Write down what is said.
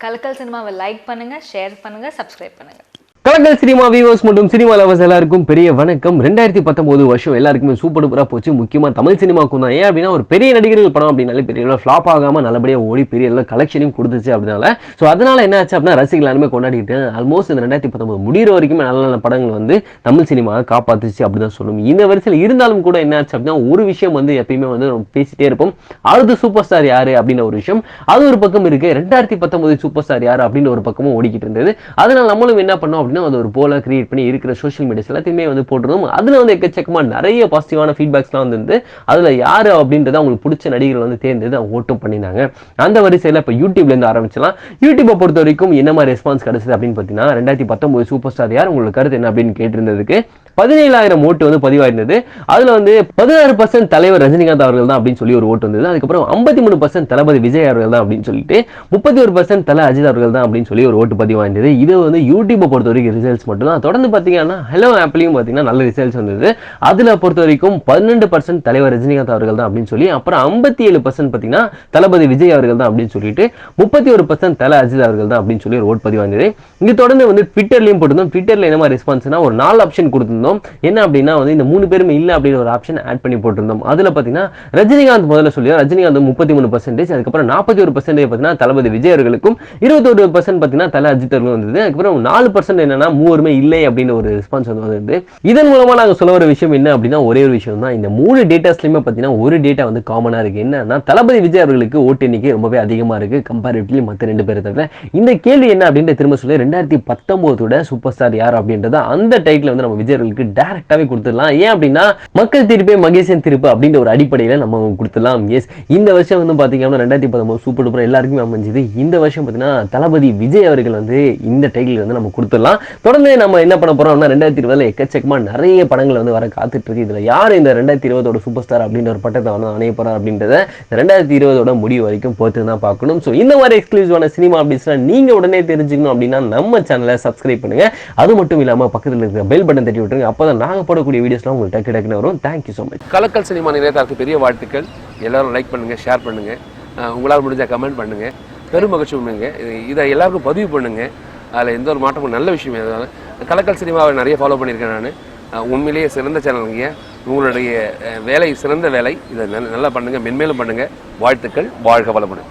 கலக்கல் சினிமாவை லைக் பண்ணுங்கள் ஷேர் பண்ணுங்கள் சப்ஸ்கிரைப் பண்ணுங்கள் கலக்கல் சினிமா வியூவர்ஸ் மற்றும் சினிமா லவர்ஸ் எல்லாருக்கும் பெரிய வணக்கம். ரெண்டாயிரத்தி பத்தொன்பது வருஷம் எல்லாருக்குமே சூப்பர் டூப்பராக போச்சு. முக்கியமாக தமிழ் சினிமாவுக்கும் தான். ஏன் அப்படின்னா ஒரு பெரிய நடிகர்கள் படம் அப்படின்னாலே பெரிய அளவில் ஃப்ளாப் ஆகாமல் நல்லபடியாக ஓடி பெரிய அளவு கலெக்ஷனையும் கொடுத்துச்சு அப்படினால ஸோ அதனால என்ன ஆச்சு அப்படின்னா ரசிகர்கள் எல்லாருமே கொண்டாடிட்டு ஆல்மோஸ்ட் இந்த ரெண்டாயிரத்தி பத்தொன்பது முடிகிற வரைக்கும் நல்ல நல்ல படங்கள் வந்து தமிழ் சினிமாவை காப்பாத்துச்சு அப்படி தான் சொல்லணும். இந்த வரிசையில் இருந்தாலும் கூட என்ன ஆச்சு அப்படின்னா ஒரு விஷயம் வந்து எப்பயுமே வந்து நம்ம பேசிட்டே இருப்போம். அடுத்த சூப்பர் ஸ்டார் யாரு அப்படின்ற ஒரு விஷயம். அது ஒரு பக்கம் இருக்கு. ரெண்டாயிரத்தி பத்தொன்பது சூப்பர் ஸ்டார் யாரு அப்படின்னு ஒரு பக்கமும் ஓடிக்கிட்டு இருந்தது. அதனால நம்மளும் என்ன பண்ணோம் அப்படின்னா அது ஒரு போல கிரியேட் பண்ணி இருக்கிற சோஷியல் மீடியாஸ் எல்லாத்தையுமே வந்து போட்டுருந்தோம் அதுல வந்து எக்கச்சக்கமாக நிறைய பாசிட்டிவான ஃபீட்பேக்ஸ்லாம் வந்து அதுல யாரு அப்படின்றத அவங்களுக்கு பிடிச்ச நடிகர்கள் வந்து தேர்ந்தெடுத்து அவங்க ஓட்டும் பண்ணினாங்க. அந்த வரிசையில் இப்போ யூடியூப்ல இருந்து ஆரம்பிச்சலாம் யூடியூப்பை பொறுத்த வரைக்கும் என்ன மாதிரி ரெஸ்பான்ஸ் கிடைச்சது அப்படின்னு பார்த்தீங்கன்னா ரெண்டாயிரத்தி பத்தொன்பது சூப்பர் ஸ்டார் யார்? உங்களுக்கு கருத்து என்ன அப்படின்னு கேட்டிருந்ததுக்கு பதினேழாயிரம் ஓட்டு வந்து பதிவாயிருந்தது. அதுல வந்து பதினாறு பர்சன்ட் தலைவர் ரஜினிகாந்த் அவர்கள் தான் அப்படின்னு சொல்லி ஒரு ஓட்டு வந்தது. அதுக்கப்புறம் ஐம்பத்தி மூணு பர்சன்ட் தளபதி விஜய் அவர்கள் தான் அப்படின்னு சொல்லிட்டு முப்பத்தி ஒரு பர்சன்ட் தலை அஜித் அவர்கள் தான் அப்படின்னு சொல்லி ஒரு ஓட்டு பதிவாயிருந்தது. இது வந்து யூடியூப்பை பொறுத்த வரைக்கும் ரிசல்ட்ஸ் மட்டும்தான். தொடர்ந்து பார்த்தீங்கன்னா ஹலோ ஆப்லையும் பார்த்தீங்கன்னா நல்ல ரிசல்ட்ஸ் வந்தது. அதில் பொறுத்த வரைக்கும் பன்னெண்டு பர்சன்ட் தலைவர் ரஜினிகாந்த் அவர்கள் தான் அப்படின்னு சொல்லி அப்புறம் ஐம்பத்தி ஏழு பர்சன்ட் பார்த்தீங்கன்னா தளபதி விஜய் அவர்கள் தான் அப்படின்னு சொல்லிட்டு முப்பத்தி ஒரு பர்சன்ட் தலை அஜித் அவர்கள் தான் அப்படின்னு சொல்லி ஒரு ஓட் பதிவாயிருந்தது இங்க தொடர்ந்து வந்து ட்விட்டர்லையும் போட்டிருந்தோம். ட்விட்டரில் என்ன மாதிரி ரெஸ்பான்ஸ்னா ஒரு நாலு ஆப்ஷன் கொடுத்துருந்தோம். என்ன அப்படின்னா வந்து இந்த மூணு பேருமே இல்லை அப்படின்னு ஒரு ஆப்ஷன் ஆட் பண்ணி போட்டிருந்தோம். அதில் பார்த்தீங்கன்னா ரஜினிகாந்த் முதல்ல சொல்லி ரஜினிகாந்த் முப்பத்தி மூணு பர்சன்டேஜ் அதுக்கப்புறம் நாற்பத்தி ஒரு பர்சன்டேஜ் பார்த்தீங்கன்னா தளபதி விஜய் அவர்களுக்கும் இருபத்தொரு பர்சன்ட் பார்த்தீங்கன்னா தலை அஜித் அவர்கள் வந்தது. அதுக்கப்புறம் நாலு பர்சன்ட் என்னன்னா மூவருமே இல்லை அப்படின்னு ஒரு ரெஸ்பான்ஸ் வந்து வந்துருந்து இதன் மூலமா நாங்கள் சொல்ல வர விஷயம் என்ன அப்படின்னா ஒரே ஒரு விஷயம் தான். இந்த மூணு டேட்டாஸ்லயுமே பார்த்தீங்கன்னா ஒரு டேட்டா வந்து காமனாக இருக்கு. என்னன்னா தளபதி விஜய் அவர்களுக்கு ஓட்டு எண்ணிக்கை ரொம்பவே அதிகமாக இருக்கு. கம்பேரிட்டிவ்லி மற்ற ரெண்டு பேரை தவிர. இந்த கேள்வி என்ன அப்படின்ற திரும்ப சொல்லி ரெண்டாயிரத்தி பத்தொன்பதோட சூப்பர் ஸ்டார் யார் அப்படின்றத அந்த டைட்டில் வந்து நம்ம விஜய் அவர்களுக்கு டேரெக்டாகவே கொடுத்துடலாம். ஏன் அப்படின்னா மக்கள் தீர்ப்பே மகேசன் தீர்ப்பு அப்படின்ற ஒரு அடிப்படையில் நம்ம கொடுத்துடலாம். எஸ் இந்த வருஷம் வந்து பார்த்தீங்கன்னா ரெண்டாயிரத்தி பத்தொன்பது சூப்பர் டூப்பர் எல்லாருக்குமே அமைஞ்சது. இந்த வருஷம் பார்த்தீங்கன்னா தளபதி விஜய் அவர்கள் வந்து இந்த டைட்டில் வந்து நம்ம கொடுத்துடலாம். தொடர்ந்து நம்ம என்ன பண்ண போறோம்னா ரெண்டாயிரத்தி இருபதுல எக்கச்சக்கமா நிறைய படங்கள் வந்து வர காத்துட்டு இருக்கு. இதுல யார் இந்த ரெண்டாயிரத்தி இருபதோட சூப்பர் ஸ்டார் அப்படின்ற ஒரு பட்டத்தை வந்து அணைய போறார் அப்படின்றத ரெண்டாயிரத்தி இருபதோட முடிவு வரைக்கும் பொறுத்து தான் பார்க்கணும். ஸோ இந்த மாதிரி எக்ஸ்க்ளூசிவான சினிமா அப்படின்னா நீங்க உடனே தெரிஞ்சுக்கணும் அப்படின்னா நம்ம சேனலை சப்ஸ்கிரைப் பண்ணுங்க. அது மட்டும் இல்லாம பக்கத்தில் இருக்கிற பெல் பட்டன் தட்டி விட்டுருங்க. அப்பதான் நாங்க போடக்கூடிய வீடியோஸ்லாம் உங்களுக்கு டக்கு டக்குன்னு வரும் thank you so much Kalakkal cinema நிலையத்தாருக்கு பெரிய வாழ்த்துக்கள். எல்லாரும் லைக் பண்ணுங்க ஷேர் பண்ணுங்க. உங்களால் முடிஞ்ச கமெண்ட் பண்ணுங்க. பெரும் மகிழ்ச்சி பண்ணுங்க இதை எல்லாருக்கும் பதிவு பண்ணுங்க. அதில் எந்த ஒரு மாற்றமும் நல்ல விஷயம். எதுனாலும் கலக்கல் சினிமாவை நிறைய ஃபாலோ பண்ணியிருக்கேன் நான். உண்மையிலேயே சிறந்த சேனலுங்க உங்களுடைய வேலை சிறந்த வேலை. இதை நல்லா பண்ணுங்க. மென்மேலும் பண்ணுங்க. வாழ்த்துக்கள். வாழ்க வளமுடன்.